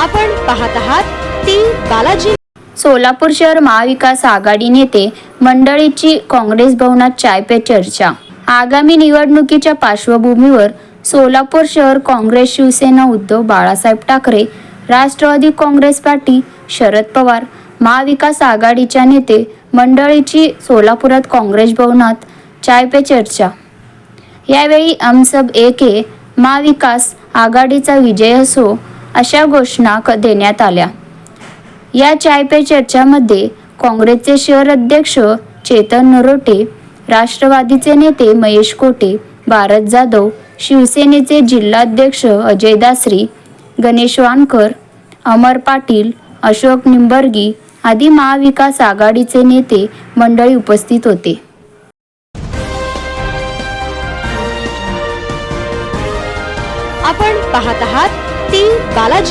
आपण पाहत आहात ती बालाजी. सोलापूर शहर महाविकास आघाडी नेते मंडळीची काँग्रेस भवनात चाय पे चर्चा. आगामी निवडणुकीच्या पार्श्वभूमीवर सोलापूर शहर काँग्रेस शिवसेना उद्धव बाळासाहेब ठाकरे राष्ट्रवादी काँग्रेस पार्टी शरद पवार महाविकास आघाडीच्या नेते मंडळीची सोलापुरात काँग्रेस भवनात चाय पे चर्चा. यावेळी आमसब एक महाविकास आघाडीचा विजय असो अशा घोषणा देण्यात आल्या. या चाय पे चर्चामध्ये काँग्रेसचे शहर अध्यक्ष चेतन नरोटे राष्ट्रवादीचे नेते महेश कोटे भारत जाधव शिवसेनेचे जिल्हाध्यक्ष अजय दासरी गणेश वानकर अमर पाटील अशोक निंबर्गी आदी महाविकास आघाडीचे नेते मंडळी उपस्थित होते. आपण पाहत आहात ती बालाजी